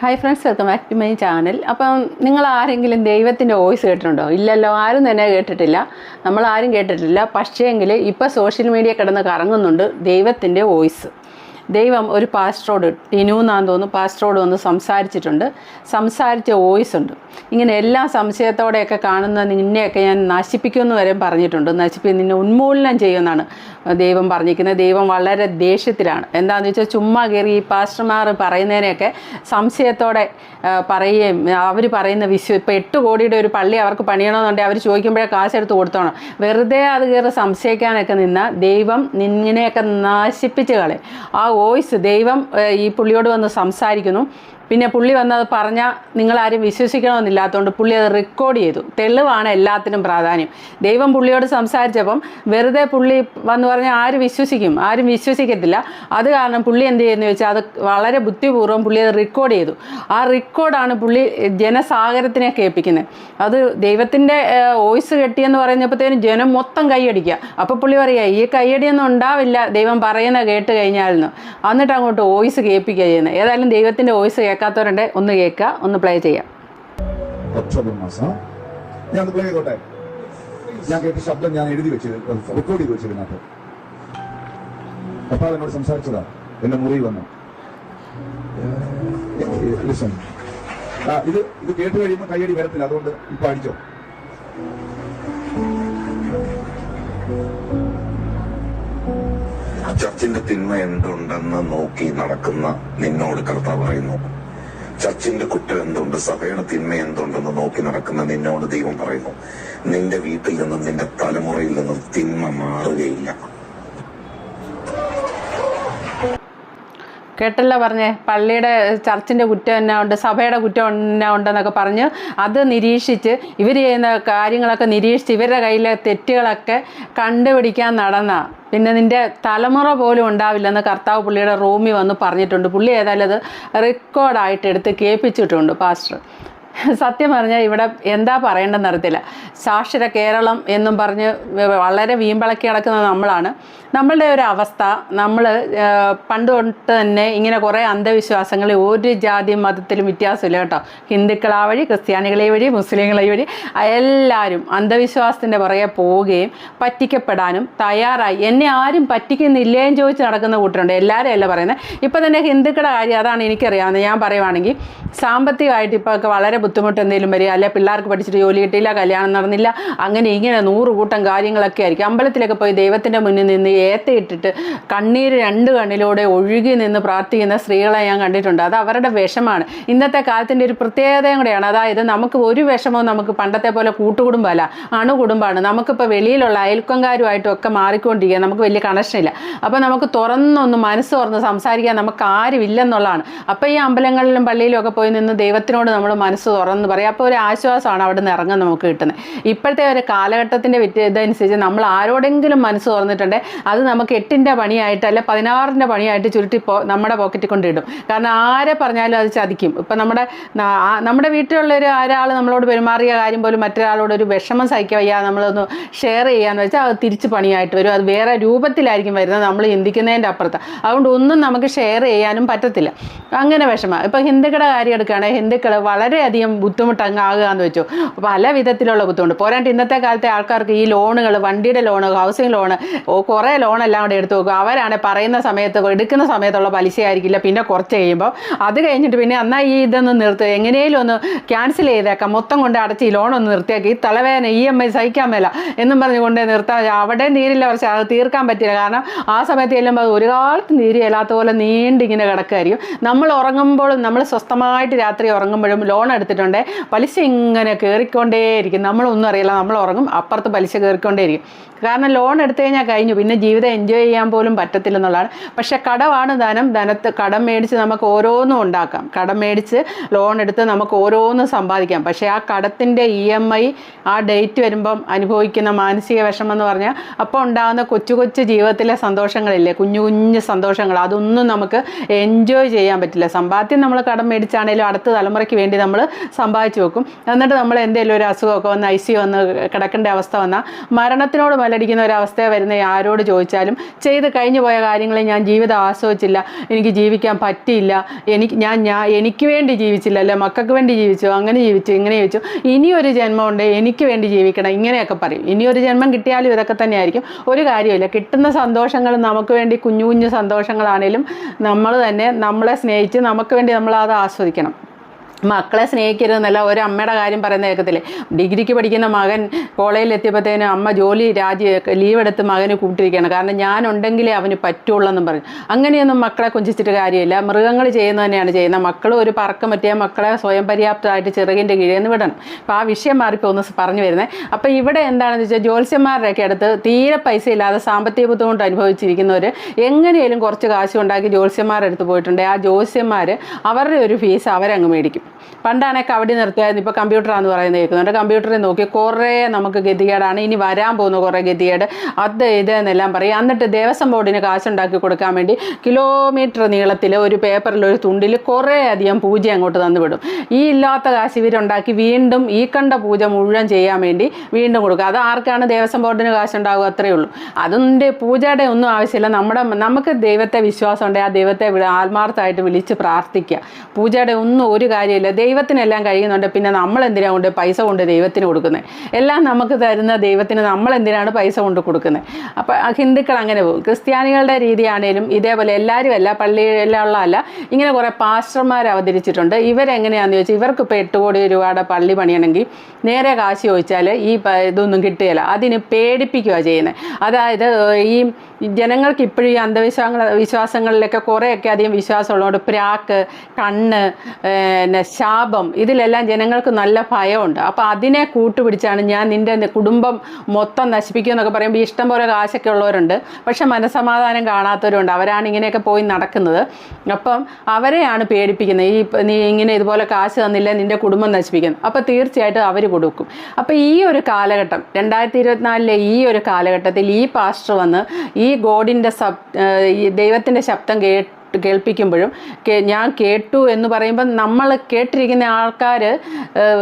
Hi friends welcome back to my channel അപ്പം നിങ്ങൾ ആരെങ്കിലും ദൈവത്തിന്റെ വോയിസ് കേട്ടിട്ടുണ്ടോ? ഇല്ലല്ലോ ആരും തന്നെ കേട്ടിട്ടില്ല. നമ്മൾ ആരും കേട്ടിട്ടില്ല. പക്ഷേങ്കിൽ ഇപ്പോൾ സോഷ്യൽ മീഡിയ കിടന്ന് കറങ്ങുന്നുണ്ട് ദൈവത്തിന്റെ വോയിസ് ദൈവം ഒരു പാസ്റ്ററോട് ടിനു എന്നാന്ന് തോന്നുന്നു പാസ്റ്ററോട് വന്ന് സംസാരിച്ചിട്ടുണ്ട്. സംസാരിച്ച വോയിസ് ഉണ്ട്. ഇങ്ങനെ എല്ലാ സംശയത്തോടെയൊക്കെ കാണുന്ന നിന്നെയൊക്കെ ഞാൻ നശിപ്പിക്കുമെന്ന് വരെ പറഞ്ഞിട്ടുണ്ട്. നശിപ്പി നിന്നെ ഉന്മൂലനം ചെയ്യുമെന്നാണ് ദൈവം പറഞ്ഞിരിക്കുന്നത്. ദൈവം വളരെ ദേഷ്യത്തിലാണ്. എന്താണെന്ന് വെച്ചാൽ ചുമ്മാ കയറി ഈ പാസ്റ്റർമാർ പറയുന്നതിനെയൊക്കെ സംശയത്തോടെ പറയുകയും അവർ പറയുന്ന വിശ്വ ഇപ്പോൾ എട്ട് കോടിയുടെ ഒരു പള്ളി അവർക്ക് പണിയണമെന്നുണ്ടെങ്കിൽ അവർ ചോദിക്കുമ്പോഴേ കാശെടുത്ത് കൊടുത്തോണം. വെറുതെ അത് കയറി സംശയിക്കാനൊക്കെ നിന്ന ദൈവം നിന്നെയൊക്കെ നശിപ്പിച്ച് കളയും. ആ വോയിസ് ദൈവം ഈ പുള്ളിയോട് വന്ന് സംസാരിക്കുന്നു. പിന്നെ പുള്ളി വന്നത് പറഞ്ഞാൽ നിങ്ങളാരും വിശ്വസിക്കണമെന്നില്ലാത്തതുകൊണ്ട് പുള്ളി അത് റെക്കോർഡ് ചെയ്തു. തെളിവാണ് എല്ലാത്തിനും പ്രാധാന്യം. ദൈവം പുള്ളിയോട് സംസാരിച്ചപ്പം വെറുതെ പുള്ളി വന്ന് പറഞ്ഞാൽ ആരും വിശ്വസിക്കും ആരും വിശ്വസിക്കത്തില്ല. അത് കാരണം പുള്ളി എന്ത് ചെയ്യുന്നു വെച്ചാൽ അത് വളരെ ബുദ്ധിപൂർവം പുള്ളി അത് റെക്കോർഡ് ചെയ്തു. ആ റെക്കോർഡാണ് പുള്ളി ജനസാഗരത്തിനെ കേൾപ്പിക്കുന്നത് അത് ദൈവത്തിന്റെ വോയിസ് കെട്ടിയെന്ന് പറഞ്ഞപ്പോഴത്തേനും ജനം മൊത്തം കൈയടിക്കുക. അപ്പോൾ പുള്ളി പറയുക ഈ കൈയടിയൊന്നും ഉണ്ടാവില്ല ദൈവം പറയുന്ന കേട്ട് കഴിഞ്ഞാലെന്ന്. എന്നിട്ട് അങ്ങോട്ട് വോയിസ് കേൾപ്പിക്കുക ചെയ്യുന്നത് ഏതായാലും ദൈവത്തിന്റെ വോയിസ് കേൾക്കാത്തവരുണ്ട് ഒന്ന് കേൾക്കുക ഒന്ന് പ്ലേ ചെയ്യാം ഞാൻ പ്ലേ ചെയ്തോട്ടെ? ഞാൻ കേട്ട ശബ്ദം ഞാൻ എഴുതി വെച്ചിരുന്നു റെക്കോർഡ് ചെയ്ത് വെച്ചിരുന്നത്. അപ്പൊ എന്നോട് സംസാരിച്ചതാ. എന്റെ മുറി വന്നു. Listen. ആ, ഇത് ഇത് കേട്ട് കഴിയുമ്പോൾ കയ്യടി വരത്തില്ല അതുകൊണ്ട് ഇപ്പൊ അടിച്ചോ. ചർച്ചിന്റെ തിന്മ എന്തുണ്ടെന്ന് നോക്കി നടക്കുന്ന നിന്നോട് കർത്താവ് പറയുന്നു. ചർച്ചിന്റെ കുറ്റം എന്തുണ്ട് സഭയുടെ തിന്മ എന്തുണ്ടെന്ന് നോക്കി നടക്കുന്ന നിന്നോട് ദൈവം പറയുന്നു. നിന്റെ വീട്ടിൽ നിന്നും നിന്റെ തലമുറയിൽ നിന്നും തിന്മ മാറുകയില്ല. കേട്ടല്ല പറഞ്ഞേ പള്ളിയുടെ ചർച്ചിന്റെ കുറ്റം എന്നാ ഉണ്ട് സഭയുടെ കുറ്റം എന്നാ ഉണ്ടെന്നൊക്കെ പറഞ്ഞ് അത് നിരീക്ഷിച്ച് ഇവർ ചെയ്യുന്ന കാര്യങ്ങളൊക്കെ നിരീക്ഷിച്ച് ഇവരുടെ കയ്യിലെ തെറ്റുകളൊക്കെ കണ്ടുപിടിക്കാൻ നടന്ന. പിന്നെ നിന്റെ തലമുറ പോലും ഉണ്ടാവില്ലെന്ന് കർത്താവ് പുള്ളിയുടെ റൂമിൽ വന്ന് പറഞ്ഞിട്ടുണ്ട്. പുള്ളി ഏതായാലും അത് റെക്കോർഡായിട്ട് എടുത്ത് കേൾപ്പിച്ചിട്ടുണ്ട് പാസ്റ്റർ. സത്യം പറഞ്ഞാൽ ഇവിടെ എന്താ പറയേണ്ടതെന്ന് അറിയത്തില്ല. സാക്ഷര കേരളം എന്നും പറഞ്ഞ് വളരെ വീമ്പിളക്കി കിടക്കുന്ന നമ്മളാണ്. നമ്മളുടെ ഒരു അവസ്ഥ നമ്മൾ പണ്ട് തൊട്ട് തന്നെ ഇങ്ങനെ കുറേ അന്ധവിശ്വാസങ്ങൾ ഒരു ജാതി മതത്തിലും വ്യത്യാസമില്ല കേട്ടോ. ഹിന്ദുക്കളാ വഴി ക്രിസ്ത്യാനികളെ വഴി മുസ്ലിങ്ങളെ വഴി എല്ലാവരും അന്ധവിശ്വാസത്തിന്റെ പുറകെ പോവുകയും പറ്റിക്കപ്പെടാനും തയ്യാറായി. എന്നെ ആരും പറ്റിക്കുന്നില്ലേന്ന് ചോദിച്ച് നടക്കുന്ന കൂട്ടരുണ്ട്. എല്ലാവരും അല്ല പറയുന്നത് ഇപ്പം തന്നെ ഹിന്ദുക്കളുടെ കാര്യം അതാണ് എനിക്കറിയാവുന്നത്. ഞാൻ പറയുവാണെങ്കിൽ സാമ്പത്തികമായിട്ട് ഇപ്പോൾ വളരെ ബുദ്ധിമുട്ട് എന്തെങ്കിലും വരിക അല്ലെ പിള്ളേർക്ക് പഠിച്ചിട്ട് ജോലി കിട്ടിയില്ല കല്യാണം നടന്നില്ല അങ്ങനെ ഇങ്ങനെ നൂറ് കൂട്ടം കാര്യങ്ങളൊക്കെ ആയിരിക്കും. അമ്പലത്തിലൊക്കെ പോയി ദൈവത്തിന്റെ മുന്നിൽ നിന്ന് ഏത്തയിട്ടിട്ട് കണ്ണീര് രണ്ട് കണ്ണിലൂടെ ഒഴുകി നിന്ന് പ്രാർത്ഥിക്കുന്ന സ്ത്രീകളെ ഞാൻ കണ്ടിട്ടുണ്ട്. അത് അവരുടെ വിഷമാണ്. ഇന്നത്തെ കാലത്തിന്റെ ഒരു പ്രത്യേകതയും കൂടെയാണ്. അതായത് നമുക്ക് ഒരു വിഷമവും നമുക്ക് പണ്ടത്തെ പോലെ കൂട്ടുകുടുംബമല്ല അണുകുടുംബമാണ്. നമുക്കിപ്പോൾ വെളിയിലുള്ള അയൽക്കങ്കാരുമായിട്ടും ഒക്കെ മാറിക്കൊണ്ടിരിക്കുക നമുക്ക് വലിയ കണക്ഷൻ ഇല്ല. അപ്പോൾ നമുക്ക് തുറന്നൊന്ന് മനസ്സ് തുറന്ന് സംസാരിക്കാൻ നമുക്ക് ആരുമില്ലെന്നുള്ളതാണ്. അപ്പോൾ ഈ അമ്പലങ്ങളിലും പള്ളിയിലും ഒക്കെ പോയി നിന്ന് ദൈവത്തിനോട് നമ്മൾ മനസ്സ് തുറന്ന് പറയും. അപ്പോൾ ഒരു ആശ്വാസമാണ് അവിടെ നിന്ന് ഇറങ്ങാൻ നമുക്ക് കിട്ടുന്നത്. ഇപ്പോഴത്തെ ഒരു കാലഘട്ടത്തിന്റെ വിറ്റ് ഇതനുസരിച്ച് നമ്മൾ ആരോടെങ്കിലും മനസ്സ് തുറന്നിട്ടുണ്ടെങ്കിൽ അത് നമുക്ക് എട്ടിന്റെ പണിയായിട്ട് അല്ലെ പതിനാറിന്റെ പണിയായിട്ട് ചുരുട്ടി പോ നമ്മുടെ പോക്കറ്റിൽ കൊണ്ടിടും കാരണം ആരെ പറഞ്ഞാലും അത് ചതിക്കും. ഇപ്പം നമ്മുടെ നമ്മുടെ വീട്ടിലുള്ള ഒരു ഒരാൾ നമ്മളോട് പെരുമാറിയ കാര്യം പോലും മറ്റൊരാളോട് ഒരു വിഷമം സഹിക്കുക വയ്യ നമ്മളൊന്ന് ഷെയർ ചെയ്യാന്ന് വെച്ചാൽ അത് തിരിച്ച് പണിയായിട്ട് വരും. അത് വേറെ രൂപത്തിലായിരിക്കും വരുന്നത്. നമ്മൾ ചിന്തിക്കുന്നതിന്റെ അപ്പുറത്ത്. അതുകൊണ്ട് ഒന്നും നമുക്ക് ഷെയർ ചെയ്യാനും പറ്റത്തില്ല. അങ്ങനെ വിഷമം. ഇപ്പം ഹിന്ദുക്കളുടെ കാര്യം എടുക്കുകയാണെങ്കിൽ ഹിന്ദുക്കൾ വളരെയധികം ബുദ്ധിമുട്ട് അങ്ങ് ആകുകയെന്ന് വെച്ചു. പല വിധത്തിലുള്ള ബുദ്ധിമുട്ട്. പോരാണ്ട് ഇന്നത്തെ കാലത്തെ ആൾക്കാർക്ക് ഈ ലോണുകൾ വണ്ടിയുടെ ലോണ് ഹൗസിംഗ് ലോണ് കുറേ ലോണെല്ലാം കൂടെ എടുത്തു നോക്കും അവരാണ് പറയുന്ന സമയത്ത് എടുക്കുന്ന സമയത്തുള്ള പലിശ ആയിരിക്കില്ല പിന്നെ കുറച്ച് കഴിയുമ്പോൾ അത് കഴിഞ്ഞിട്ട് പിന്നെ എന്നാൽ ഈ ഇതൊന്ന് നിർത്തുക എങ്ങനെയും ഒന്ന് ക്യാൻസൽ ചെയ്തേക്കാം. മൊത്തം കൊണ്ട് അടച്ച് ഈ ലോണൊന്ന് നിർത്തിയാക്കി. ഈ തലവേദന ഇ എം ഐ സഹിക്കാൻ മേല എന്നും പറഞ്ഞ് കൊണ്ട് നിർത്താൻ അവിടെ നീരില്ല പക്ഷേ അത് തീർക്കാൻ പറ്റില്ല. കാരണം ആ സമയത്ത് ചെല്ലുമ്പോൾ ഒരു കാലത്ത് നീരി ഇല്ലാത്ത പോലെ നീണ്ടിങ്ങനെ കിടക്കുമായിരിക്കും നമ്മൾ ഉറങ്ങുമ്പോഴും നമ്മൾ സ്വസ്ഥമായിട്ട് രാത്രി ഉറങ്ങുമ്പോഴും ലോൺ എടുത്തിട്ടുണ്ട് പലിശ ഇങ്ങനെ കയറിക്കൊണ്ടേയിരിക്കും നമ്മളൊന്നും അറിയില്ല. നമ്മൾ ഉറങ്ങും അപ്പുറത്ത് പലിശ കയറിക്കൊണ്ടേയിരിക്കും കാരണം ലോൺ എടുത്തു കഴിഞ്ഞാൽ കഴിഞ്ഞു. പിന്നെ ജീവിതം എൻജോയ് ചെയ്യാൻ പോലും പറ്റത്തില്ലെന്നുള്ളതാണ് പക്ഷെ കടമാണ് ധനം. ധനത്ത് കടം മേടിച്ച് നമുക്ക് ഓരോന്നും ഉണ്ടാക്കാം. കടം മേടിച്ച് ലോൺ എടുത്ത് നമുക്ക് ഓരോന്നും സമ്പാദിക്കാം. പക്ഷേ ആ കടത്തിന്റെ ഇ എം ഐ ആ ഡേറ്റ് വരുമ്പം അനുഭവിക്കുന്ന മാനസിക വിഷമം എന്ന് പറഞ്ഞാൽ അപ്പോൾ ഉണ്ടാകുന്ന കൊച്ചു കൊച്ചു ജീവിതത്തിലെ സന്തോഷങ്ങളില്ലേ? കുഞ്ഞു കുഞ്ഞു സന്തോഷങ്ങൾ. അതൊന്നും നമുക്ക് എൻജോയ് ചെയ്യാൻ പറ്റില്ല. സമ്പാദ്യം നമ്മൾ കടം മേടിച്ചാണേലും അടുത്ത തലമുറയ്ക്ക് വേണ്ടി നമ്മൾ സമ്പാദിച്ചു വെക്കും. എന്നിട്ട് നമ്മൾ എന്തെങ്കിലും ഒരു അസുഖമൊക്കെ വന്ന് ഐ സി വന്ന് കിടക്കേണ്ട അവസ്ഥ വന്നാൽ മരണത്തിനോട് മലടിക്കുന്ന ഒരു അവസ്ഥ വരുന്ന ആരോട് ചോദിച്ചാലും ചെയ്ത് കഴിഞ്ഞു പോയ കാര്യങ്ങളെ ഞാൻ ജീവിതം ആസ്വദിച്ചില്ല എനിക്ക് ജീവിക്കാൻ പറ്റിയില്ല എനിക്ക് ഞാൻ ഞാൻ എനിക്ക് വേണ്ടി ജീവിച്ചില്ല അല്ലെ മക്കൾക്ക് വേണ്ടി ജീവിച്ചു അങ്ങനെ ജീവിച്ചു ഇങ്ങനെ ജീവിച്ചു. ഇനിയൊരു ജന്മമുണ്ട് എനിക്ക് വേണ്ടി ജീവിക്കണം ഇങ്ങനെയൊക്കെ പറയും. ഇനിയൊരു ജന്മം കിട്ടിയാലും ഇതൊക്കെ തന്നെയായിരിക്കും ഒരു കാര്യമില്ല കിട്ടുന്ന സന്തോഷങ്ങൾ നമുക്ക് വേണ്ടി കുഞ്ഞു കുഞ്ഞു സന്തോഷങ്ങളാണേലും നമ്മൾ തന്നെ നമ്മളെ സ്നേഹിച്ച് നമുക്ക് വേണ്ടി നമ്മൾ അത് ആസ്വദിക്കണം. മക്കളെ സ്നേഹിക്കരുതെന്നല്ല ഒരു അമ്മയുടെ കാര്യം പറയുന്ന കേൾക്കത്തില്ലേ? ഡിഗ്രിക്ക് പഠിക്കുന്ന മകൻ കോളേജിൽ എത്തിയപ്പോഴത്തേനും അമ്മ ജോലി രാജി ലീവ് എടുത്ത് മകന് കൂട്ടിരിക്കുകയാണ്. കാരണം ഞാനുണ്ടെങ്കിലേ അവന് പറ്റുള്ളൂ എന്നും പറഞ്ഞു. അങ്ങനെയൊന്നും മക്കളെ കുഞ്ചിച്ചിട്ട് കാര്യമില്ല. മൃഗങ്ങൾ ചെയ്യുന്നത് തന്നെയാണ് ചെയ്യുന്നത്. മക്കൾ ഒരു പറക്കം പറ്റിയ മക്കളെ സ്വയം പര്യാപ്തമായിട്ട് ചിറകിന്റെ കീഴിൽ വിടണം. അപ്പോൾ ആ വിഷയം മാറിപ്പോൾ ഒന്ന് പറഞ്ഞു വരുന്നത് അപ്പോൾ ഇവിടെ എന്താണെന്ന് വെച്ചാൽ ജ്യോത്സ്യന്മാരുടെയൊക്കെ അടുത്ത് തീരെ പൈസ ഇല്ലാതെ സാമ്പത്തിക ബുദ്ധിമുട്ട് അനുഭവിച്ചിരിക്കുന്നവർ എങ്ങനെയും കുറച്ച് കാശ് ഉണ്ടാക്കി ജ്യോത്സ്യന്മാരുടെ അടുത്ത് പോയിട്ടുണ്ട്. ആ ജ്യോത്സ്യന്മാർ അവരുടെ ഒരു ഫീസ് അവരങ്ങ് മേടിക്കും. പണ്ടാണെ കബഡി നിർത്തിയായിരുന്നു ഇപ്പോൾ കമ്പ്യൂട്ടറാന്ന് പറയുന്നത് കേൾക്കുന്നുണ്ട് കമ്പ്യൂട്ടറിൽ നോക്കി കുറേ നമുക്ക് ഗതികേടാണ്. ഇനി വരാൻ പോകുന്ന കുറേ ഗതികേട്. അത് ഇത് എന്നെല്ലാം പറയും. എന്നിട്ട് ദേവസ്വം ബോർഡിന് കാശുണ്ടാക്കി കൊടുക്കാൻ വേണ്ടി കിലോമീറ്റർ നീളത്തിൽ ഒരു പേപ്പറിൽ ഒരു തുണ്ടിൽ കുറേ അധികം പൂജ അങ്ങോട്ട് തന്നുവിടും. ഈ ഇല്ലാത്ത കാശ് ഇവരുണ്ടാക്കി വീണ്ടും ഈ കണ്ട പൂജ മുഴുവൻ ചെയ്യാൻ വേണ്ടി വീണ്ടും കൊടുക്കുക അത് ആർക്കാണ് ദേവസ്വം ബോർഡിന് കാശുണ്ടാകുക അത്രയേ ഉള്ളൂ. അതിന്റെ പൂജയുടെ ഒന്നും ആവശ്യമില്ല. നമ്മുടെ നമുക്ക് ദൈവത്തെ വിശ്വാസം ഉണ്ടെങ്കിൽ ആ ദൈവത്തെ ആത്മാർത്ഥമായിട്ട് വിളിച്ച് പ്രാർത്ഥിക്കുക. പൂജയുടെ ഒന്നും ഒരു കാര്യമില്ല ദൈവത്തിനെല്ലാം കഴിയുന്നുണ്ട്. പിന്നെ നമ്മൾ എന്തിനാ കൊണ്ട് പൈസ കൊണ്ട് ദൈവത്തിന് കൊടുക്കുന്നത് എല്ലാം നമുക്ക് തരുന്ന ദൈവത്തിന് നമ്മൾ എന്തിനാണ് പൈസ കൊണ്ട് കൊടുക്കുന്നത് അപ്പോൾ ഹിന്ദുക്കൾ അങ്ങനെ പോകും. ക്രിസ്ത്യാനികളുടെ രീതിയാണേലും ഇതേപോലെ എല്ലാവരും അല്ല പള്ളിയിലുള്ള അല്ല ഇങ്ങനെ കുറേ പാസ്റ്റർമാർ അവതരിച്ചിട്ടുണ്ട്. ഇവരെങ്ങനെയാണെന്ന് ചോദിച്ചാൽ ഇവർക്ക് ഇപ്പോൾ എട്ട് കോടി രൂപയുടെ പള്ളി പണിയണമെങ്കിൽ നേരെ കാശ് ചോദിച്ചാൽ ഈ ഇതൊന്നും കിട്ടുകയില്ല. അതിന് പേടിപ്പിക്കുക ചെയ്യുന്നത് അതായത് ഈ ജനങ്ങൾക്ക് ഇപ്പോഴും ഈ അന്ധവിശ്വാസങ്ങൾ വിശ്വാസങ്ങളിലൊക്കെ കുറേയൊക്കെ അധികം വിശ്വാസമുള്ളതുകൊണ്ട് പ്രാക്ക് കണ്ണ് പിന്നെ ശാപം. ഇതിലെല്ലാം ജനങ്ങൾക്ക് നല്ല ഭയമുണ്ട്. അപ്പോൾ അതിനെ കൂട്ടുപിടിച്ചാണ് ഞാൻ നിന്റെ കുടുംബം മൊത്തം നശിപ്പിക്കുക എന്നൊക്കെ പറയുമ്പോൾ ഇഷ്ടം പോലെ കാശൊക്കെ ഉള്ളവരുണ്ട്. പക്ഷെ മനസമാധാനം കാണാത്തവരുണ്ട്. അവരാണ് ഇങ്ങനെയൊക്കെ പോയി നടക്കുന്നത്. അപ്പം അവരെയാണ് പേടിപ്പിക്കുന്നത്. ഈ നീ ഇങ്ങനെ ഇതുപോലെ കാശ് തന്നില്ല നിന്റെ കുടുംബം നശിപ്പിക്കുന്നു. അപ്പോൾ തീർച്ചയായിട്ടും അവർ കൊടുക്കും. അപ്പോൾ ഈ ഒരു കാലഘട്ടം രണ്ടായിരത്തി ഇരുപത്തിനാലിലെ ഈ ഒരു കാലഘട്ടത്തിൽ ഈ പാസ്റ്റർ വന്ന് ഈ ഗോഡിന്റെ സബ് ദൈവത്തിന്റെ ശബ്ദം കേട്ട് കേൾപ്പിക്കുമ്പോഴും ഞാൻ കേട്ടു എന്ന് പറയുമ്പോൾ നമ്മൾ കേട്ടിരിക്കുന്ന ആൾക്കാർ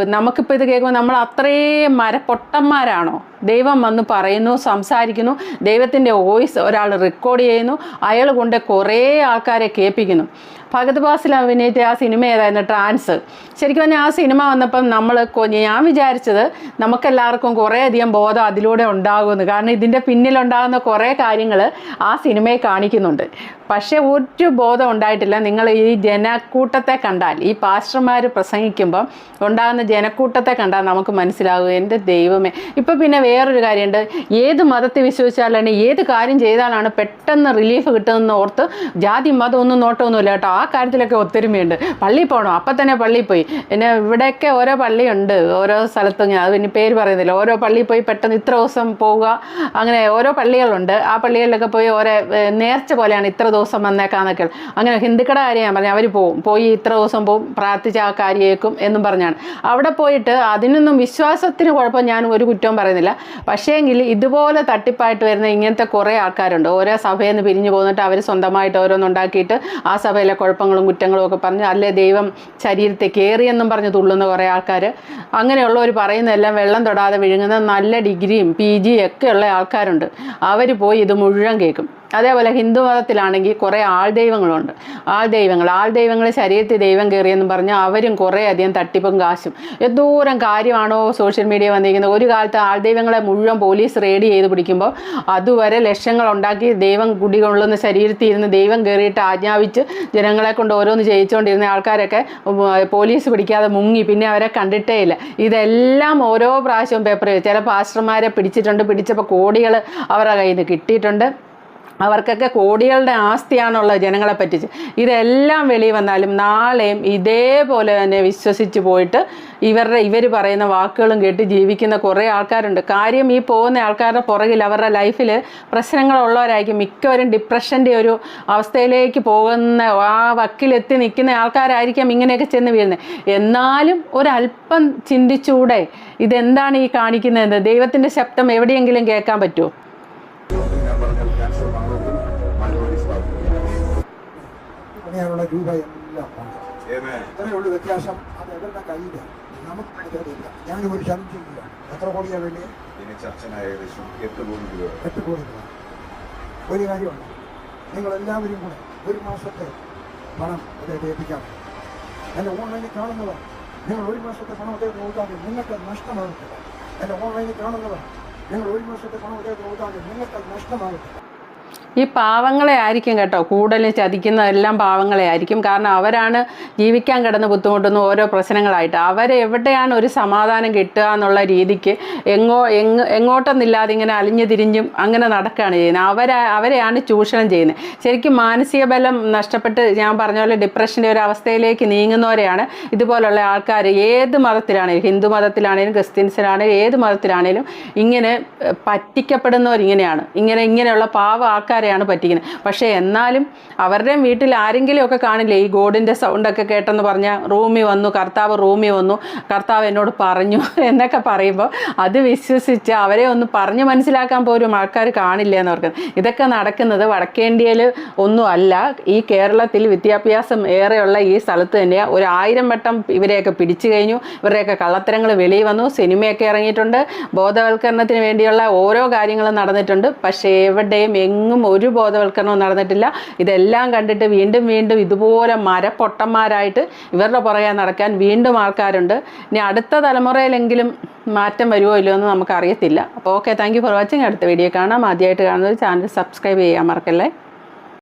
നമുക്കിപ്പോൾ ഇത് കേൾക്കുമ്പോൾ നമ്മൾ അത്രയും മരപ്പൊട്ടന്മാരാണോ? ദൈവം വന്ന് പറയുന്നു സംസാരിക്കുന്നു ദൈവത്തിന്റെ വോയിസ് ഒരാൾ റെക്കോർഡ് ചെയ്യുന്നു അയാൾ കൊണ്ട് കുറേ ആൾക്കാരെ കേൾപ്പിക്കുന്നു. ഭഗത് ബാസിൽ അഭിനയിച്ച ആ സിനിമ ഏതായിരുന്നു? ട്രാൻസ്. ശരിക്കും പറഞ്ഞാൽ ആ സിനിമ വന്നപ്പം നമ്മൾ ഞാൻ വിചാരിച്ചത് നമുക്കെല്ലാവർക്കും കുറേ അധികം ബോധം അതിലൂടെ ഉണ്ടാകുമെന്ന്. കാരണം ഇതിന്റെ പിന്നിലുണ്ടാകുന്ന കുറേ കാര്യങ്ങൾ ആ സിനിമയെ കാണിക്കുന്നുണ്ട്. പക്ഷേ ഒരു ബോധം ഉണ്ടായിട്ടില്ല. നിങ്ങൾ ഈ ജനക്കൂട്ടത്തെ കണ്ടാൽ ഈ പാസ്റ്റർമാർ പ്രസംഗിക്കുമ്പം ഉണ്ടാകുന്ന ജനക്കൂട്ടത്തെ കണ്ടാൽ നമുക്ക് മനസ്സിലാകും. എന്റെ ദൈവമേ. ഇപ്പം പിന്നെ വേറൊരു കാര്യമുണ്ട്. ഏത് മതത്തെ വിശ്വസിച്ചാലാണ് ഏത് കാര്യം ചെയ്താലാണ് പെട്ടെന്ന് റിലീഫ് കിട്ടുന്നതെന്ന് ഓർത്ത് ജാതി മതം ഒന്നും നോട്ടമൊന്നുമില്ല കേട്ടോ. ആ കാര്യത്തിലൊക്കെ ഒത്തൊരുമയുണ്ട്. പള്ളിയിൽ പോകണം അപ്പം തന്നെ പള്ളിയിൽ പോയി. പിന്നെ ഇവിടെയൊക്കെ ഓരോ പള്ളിയുണ്ട്. ഓരോ സ്ഥലത്തും ഇങ്ങനെ അത് പിന്നെ പേര് പറയുന്നില്ല. ഓരോ പള്ളിയിൽ പോയി പെട്ടെന്ന് ഇത്ര ദിവസം പോവുക. അങ്ങനെ ഓരോ പള്ളികളുണ്ട്. ആ പള്ളികളിലൊക്കെ പോയി ഓരോ നേർച്ച പോലെയാണ് ഇത്ര ദിവസം വന്നേക്കാന്നൊക്കെ. അങ്ങനെ ഹിന്ദുക്കളുടെ കാര്യം ഞാൻ പറഞ്ഞു അവർ പോവും. പോയി ഇത്ര ദിവസം പോവും. പ്രാർത്ഥിച്ച ആ കാര്യേക്കും എന്നും പറഞ്ഞാണ്. അവിടെ പോയിട്ട് അതിനൊന്നും വിശ്വാസത്തിന് കുഴപ്പം ഞാൻ ഒരു കുറ്റവും പറയുന്നില്ല. പക്ഷേങ്കിൽ ഇതുപോലെ തട്ടിപ്പായിട്ട് വരുന്ന ഇങ്ങനത്തെ കുറേ ആൾക്കാരുണ്ട്. ഓരോ സഭയിൽ നിന്ന് പിരിഞ്ഞു പോന്നിട്ട് അവർ സ്വന്തമായിട്ട് ഓരോന്നുണ്ടാക്കിയിട്ട് ആ സഭയിലെ കുഴപ്പങ്ങളും കുറ്റങ്ങളും ഒക്കെ പറഞ്ഞ് അല്ലേ ദൈവം ശരീരത്തെ കയറിയെന്നും പറഞ്ഞ് തുള്ളുന്ന കുറേ ആൾക്കാർ. അങ്ങനെയുള്ളവർ പറയുന്നതെല്ലാം വെള്ളം തൊടാതെ വിഴുങ്ങുന്ന നല്ല ഡിഗ്രിയും പി ജിയും ഒക്കെ ഉള്ള ആൾക്കാരുണ്ട്. അവർ പോയി ഇത് മുഴുവൻ കേൾക്കും. അതേപോലെ ഹിന്ദു മതത്തിലാണെങ്കിൽ കുറേ ദൈവങ്ങൾ ആൾദൈവങ്ങൾ ആൾദൈവങ്ങൾ ശരീരത്തിൽ ദൈവം കയറിയെന്നും പറഞ്ഞ് അവരും കുറേ അധികം തട്ടിപ്പും കാശും. എന്തോരം കാര്യമാണോ സോഷ്യൽ മീഡിയ വന്നിരിക്കുന്നത്? ഒരു കാലത്ത് ആൾദൈവങ്ങളെ മുഴുവൻ പോലീസ് റെയ്ഡ് ചെയ്ത് പിടിക്കുമ്പോൾ അതുവരെ ലക്ഷങ്ങൾ ഉണ്ടാക്കി ദൈവം കുടികൊള്ളുന്ന ശരീരത്തിൽ ഇരുന്ന് ദൈവം കയറിയിട്ട് ആജ്ഞാപിച്ച് ജനങ്ങളെ കൊണ്ട് ഓരോന്ന് ചെയ്യിച്ചുകൊണ്ടിരുന്ന ആൾക്കാരൊക്കെ പോലീസ് പിടിക്കാതെ മുങ്ങി. പിന്നെ അവരെ കണ്ടിട്ടേ ഇല്ല. ഇതെല്ലാം ഓരോ പ്രാവശ്യവും പേപ്പർ ചില പാസ്റ്റർമാരെ പിടിച്ചിട്ടുണ്ട്. പിടിച്ചപ്പോൾ കോടികൾ അവരുടെ കയ്യിൽ നിന്ന് കിട്ടിയിട്ടുണ്ട്. അവർക്കൊക്കെ കോടികളുടെ ആസ്തിയാണുള്ള ജനങ്ങളെ പറ്റിച്ച് ഇതെല്ലാം വെളി വന്നാലും നാളെയും ഇതേപോലെ തന്നെ വിശ്വസിച്ച് പോയിട്ട് ഇവരുടെ ഇവർ പറയുന്ന വാക്കുകളും കേട്ട് ജീവിക്കുന്ന കുറേ ആൾക്കാരുണ്ട്. കാര്യം ഈ പോകുന്ന ആൾക്കാരുടെ പുറകിൽ അവരുടെ ലൈഫിൽ പ്രശ്നങ്ങളുള്ളവരായിരിക്കും. മിക്കവരും ഡിപ്രഷന്റെ ഒരു അവസ്ഥയിലേക്ക് പോകുന്ന ആ വക്കിലെത്തി നിൽക്കുന്ന ആൾക്കാരായിരിക്കാം ഇങ്ങനെയൊക്കെ ചെന്ന് വീഴുന്നത്. എന്നാലും ഒരല്പം ചിന്തിച്ചൂടെ ഇതെന്താണ് ഈ കാണിക്കുന്നത് ദൈവത്തിന്റെ ശബ്ദം എവിടെയെങ്കിലും കേൾക്കാൻ പറ്റുമോ? പണിയാനുള്ള രൂപ എല്ലാം ഇത്രയേ ഉള്ളൂ വ്യത്യാസം. അത് ഇവരുടെ കയ്യിൽ? നമുക്ക് കയ്യിലില്ല ഞാൻ ഒരു സംശയമില്ല എത്ര കോടിയാ വേണ്ടി എട്ട് കോടി രൂപ. എട്ട് കോടി രൂപ. ഒരു കാര്യമുണ്ട്. നിങ്ങളെല്ലാവരും കൂടെ ഒരു മാസത്തെ പണം അദ്ദേഹത്തെ ഏൽപ്പിക്കാം എന്നെ ഓൺലൈനിൽ കാണുന്നവർ നിങ്ങൾ ഒരു മാസത്തെ പണം അദ്ദേഹത്തിന് കൊടുത്താൽ നിങ്ങൾക്ക് നഷ്ടമാകട്ടെ നഷ്ടമാകത്തില്ല. എന്റെ ഓൺലൈനിൽ കാണുന്നവർ നിങ്ങൾ ഒരു മാസത്തെ പണം അദ്ദേഹത്തിന് കൊടുത്താൽ നിങ്ങൾക്ക് നഷ്ടമാകട്ടെ നഷ്ടമാകത്തില്ല. ഈ പാവങ്ങളെ ആയിരിക്കും കേട്ടോ കൂടുതലും ചതിക്കുന്ന എല്ലാം പാവങ്ങളെ ആയിരിക്കും. കാരണം അവരാണ് ജീവിക്കാൻ കിടന്ന് ബുദ്ധിമുട്ടുന്ന ഓരോ പ്രശ്നങ്ങളായിട്ട്. അവരെ എവിടെയാണ് ഒരു സമാധാനം കിട്ടുക എന്നുള്ള രീതിക്ക് എങ്ങോ എങ്ങ് എങ്ങോട്ടൊന്നില്ലാതെ ഇങ്ങനെ അലിഞ്ഞു തിരിഞ്ഞും അങ്ങനെ നടക്കുകയാണ് ചെയ്യുന്നത്. അവരെ അവരെയാണ് ചൂഷണം ചെയ്യുന്നത്. ശരിക്കും മാനസിക ബലം നഷ്ടപ്പെട്ട് ഞാൻ പറഞ്ഞ പോലെ ഡിപ്രഷന്റെ ഒരു അവസ്ഥയിലേക്ക് നീങ്ങുന്നവരെയാണ് ഇതുപോലുള്ള ആൾക്കാർ. ഏത് മതത്തിലാണെങ്കിലും ഹിന്ദു മതത്തിലാണെങ്കിലും ക്രിസ്ത്യൻസിലാണെങ്കിലും ഏത് മതത്തിലാണെങ്കിലും ഇങ്ങനെ പറ്റിക്കപ്പെടുന്നവരിങ്ങനെയാണ് ഇങ്ങനെ ഇങ്ങനെയുള്ള പാവ ആൾക്കാരെയാണ് പറ്റിക്കുന്നത്. പക്ഷേ എന്നാലും അവരുടെ വീട്ടിൽ ആരെങ്കിലും ഒക്കെ കാണില്ലേ ഈ ഗോഡിന്റെ സൗണ്ടൊക്കെ കേട്ടെന്ന് പറഞ്ഞാൽ റൂമിൽ വന്നു കർത്താവ് റൂമിൽ വന്നു കർത്താവ് എന്നോട് പറഞ്ഞു എന്നൊക്കെ പറയുമ്പോൾ അത് വിശ്വസിച്ച് അവരെ ഒന്ന് പറഞ്ഞ് മനസ്സിലാക്കാൻ പോലും ആൾക്കാർ കാണില്ല എന്ന് പറയുന്നത് ഇതൊക്കെ നടക്കുന്നത് വടക്കേന്ത്യയിൽ ഒന്നുമല്ല ഈ കേരളത്തിൽ വിദ്യാഭ്യാസം ഏറെയുള്ള ഈ സ്ഥലത്ത് തന്നെ ഒരു ആയിരം വട്ടം ഇവരെയൊക്കെ പിടിച്ചു കഴിഞ്ഞു. ഇവരുടെയൊക്കെ കള്ളത്തരങ്ങൾ വെളിയിൽ വന്നു. സിനിമയൊക്കെ ഇറങ്ങിയിട്ടുണ്ട്. ബോധവൽക്കരണത്തിന് വേണ്ടിയുള്ള ഓരോ കാര്യങ്ങളും നടന്നിട്ടുണ്ട്. പക്ഷേ എവിടെയും എങ്ങും ഒരു ബോധവൽക്കരണവും നടന്നിട്ടില്ല. ഇതെല്ലാം കണ്ടിട്ട് വീണ്ടും വീണ്ടും ഇതുപോലെ മരപ്പൊട്ടന്മാരായിട്ട് ഇവരുടെ പുറകെ നടക്കാൻ വീണ്ടും ആൾക്കാരുണ്ട്. ഇനി അടുത്ത തലമുറയിലെങ്കിലും മാറ്റം വരുമോ ഇല്ലയോ എന്ന് നമുക്കറിയത്തില്ല. അപ്പോൾ okay thank you for watching അടുത്ത വീഡിയോ കാണാം. ആദ്യമായിട്ട് കാണുന്നത് ചാനൽ സബ്സ്ക്രൈബ് ചെയ്യാൻ മറക്കല്ലേ?